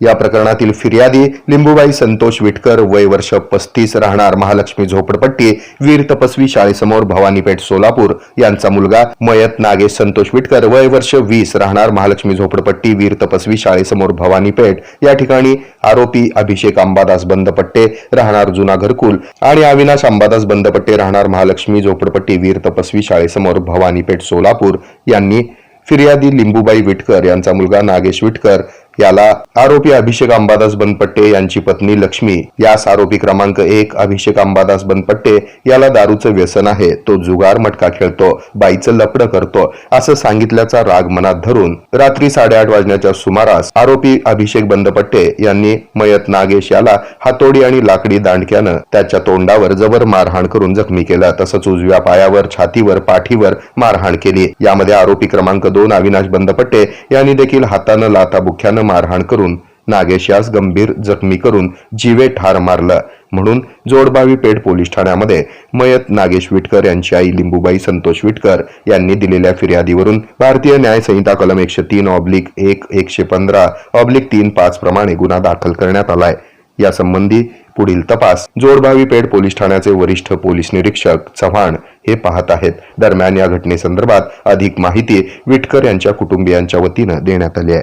या प्रकरणातील फिर्यादी लिंबूबाई संतोष विटकर वय वर्ष पस्तीस राहणार महालक्ष्मी झोपडपट्टी वीर तपस्वी शाळेसमोर भवानीपेठ सोलापूर. यांचा मुलगा मयत नागेश संतोष विटकर वय वर्ष वीस राहणार महालक्ष्मी झोपडपट्टी वीर तपस्वी शाळेसमोर भवानीपेठ या ठिकाणी आरोपी अभिषेक अंबादास बंदपट्टे राहणार जुना घरकुल आणि अविनाश अंबादास बंदपट्टे राहणार महालक्ष्मी झोपडपट्टी वीर तपस्वी शाळेसमोर भवानीपेठ सोलापूर. यांनी फिर्यादी लिंबूबाई विटकर यांचा मुलगा नागेश विटकर याला आरोपी अभिषेक अंबादास बनपट्टे यांची पत्नी लक्ष्मी. यास आरोपी क्रमांक एक अभिषेक अंबादास बनपट्टे याला दारूचं व्यसन आहे. तो जुगार मटका खेळतो बाईचं लपड करतो असं सांगितल्याचा राग मनात धरून रात्री साडेआठ वाजण्याच्या सुमारास आरोपी अभिषेक बंदपट्टे यांनी मयत नागेश याला हातोडी आणि लाकडी दांडक्यानं त्याच्या तोंडावर जबर मारहाण करून जखमी केलं. तसंच उजव्या पायावर छातीवर पाठीवर मारहाण केली. यामध्ये आरोपी क्रमांक दोन अविनाश बंदपट्टे यांनी देखील हातानं लाथाबुख्यानं मारहाण करून नागेश यास गंभीर जखमी करून जीवे ठार मारलं. म्हणून जोडबावी पेठ पोलीस ठाण्यामध्ये मयत नागेश विटकर यांची आई लिंबूबाई संतोष विटकर यांनी दिलेल्या फिर्यादीवरून भारतीय न्याय संहिता कलम एकशे तीन ऑब्लिक एक एकशे पंधरा ऑब्लिक तीन पाच प्रमाणे गुन्हा दाखल करण्यात आलाय. यासंबंधी पुढील तपास जोडभावी पेठ पोलीस ठाण्याचे वरिष्ठ पोलीस निरीक्षक चव्हाण हे पाहत आहेत. दरम्यान या घटनेसंदर्भात अधिक माहिती विटकर यांच्या कुटुंबियांच्या वतीनं देण्यात आली आहे.